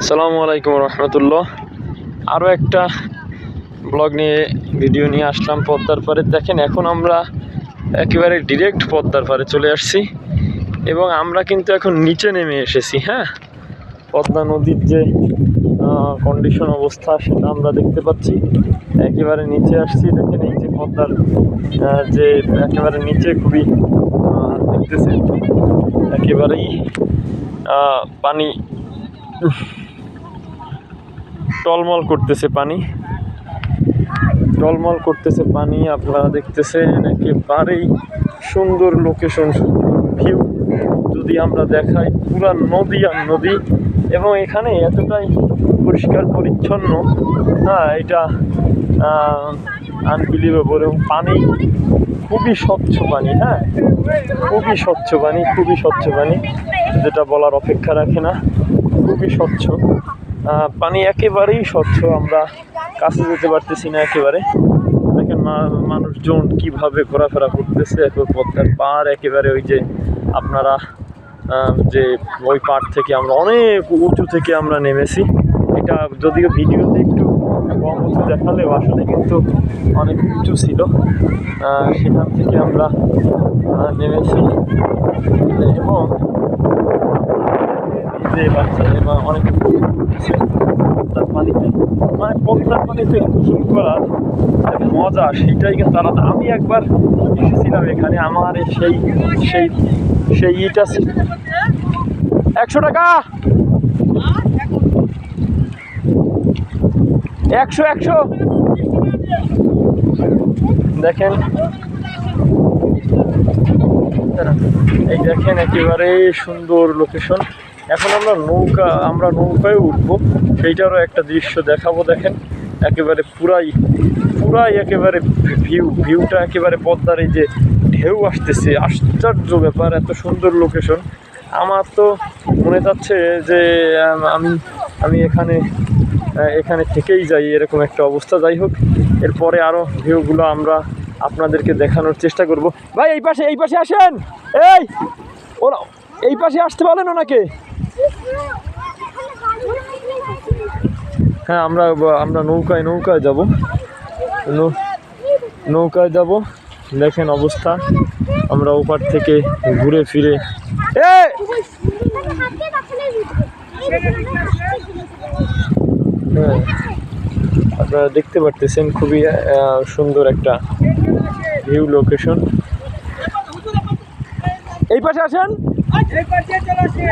সালামু আলাইকুম রহমতুল্লাহ। আরও একটা ব্লগ নিয়ে ভিডিও নিয়ে আসলাম পদ্মার পারে দেখেন এখন আমরা একেবারে ডিরেক্ট পদ্মার পারে চলে আসছি এবং আমরা কিন্তু এখন নিচে নেমে এসেছি হ্যাঁ? পদ্মা নদীর যে কন্ডিশন অবস্থা সেটা আমরা দেখতে পাচ্ছি। একেবারে নিচে আসছি। দেখেন এই যে পদ্মার যে একেবারে নিচে খুবই আহ, দেখতেছেন একেবারেই পানি টলমল করতেছে পানি। টলমল করতেছে পানি, আপনারা দেখতেছেন একেবারেই সুন্দর লোকেশন সুন্দর ভিউ যদি আমরা দেখাই পুরা নদী আর নদী, এবং এখানে এতটাই পরিষ্কার পরিচ্ছন্ন হ্যাঁ এটা আনবিলিভেবল এবং পানি খুবই স্বচ্ছ পানি হ্যাঁ? খুবই স্বচ্ছ পানি, খুবই স্বচ্ছ পানি, যেটা বলার অপেক্ষা রাখে না। খুবই স্বচ্ছ। পানি একেবারেই স্বচ্ছ, আমরা কাছে যেতে পারতেছি না একেবারে। দেখেন মানুষজন কীভাবে ঘোরাফেরা করতেছে, এত পদ্মার পার, একেবারে ওই যে আপনারা যে ওই পার থেকে আমরা অনেক উঁচু থেকে আমরা নেমেছি। এটা যদিও ভিডিওতে একটু কম উঁচু দেখালেও আসলে কিন্তু অনেক উঁচু ছিল। সেখান থেকে আমরা নেমেছি। এবং যে বাচ্চা অনেক পদ্মার পানিতে মানে পদ্মার পানিতে গোসল করার মজা, সেটাই কিন্তু আলাদা আমি একবার এসেছিলাম এখানে, আমার সেই সেই সেই ইটা ছিল। একশো টাকা! একশো একশো! দেখেন। এই দেখেন একেবারে সুন্দর লোকেশন এখন আমরা নৌকা, আমরা নৌকায় উঠবো। সেইটারও একটা দৃশ্য দেখাবো, দেখেন। একেবারে পুরাই পুরাই একেবারে ভিউ ভিউটা একেবারে পদ্মার যে ঢেউ আসতেছে। আশ্চর্য ব্যাপার, এত সুন্দর লোকেশন আমার তো মনে যাচ্ছে যে, আমি আমি এখানে এখানে থেকেই যাই, এরকম একটা অবস্থা। যাই হোক, এরপরে আরও ভিউগুলো আমরা আপনাদেরকে দেখানোর চেষ্টা করব। ভাই, এই পাশে এই পাশে আসেন! এই! ওরা, এই পাশে আসতে পারেন ওনাকে? হ্যাঁ আমরা আমরা নৌকায় নৌকায় যাব। নৌকায় যাব। দেখেন অবস্থা। আমরা ওপার থেকে ঘুরে ফিরে হ্যাঁ আপনারা দেখতে পারতেছেন খুবই সুন্দর একটা ভিউ লোকেশন এই পাশে আসেন। જય પર જય ચલો છે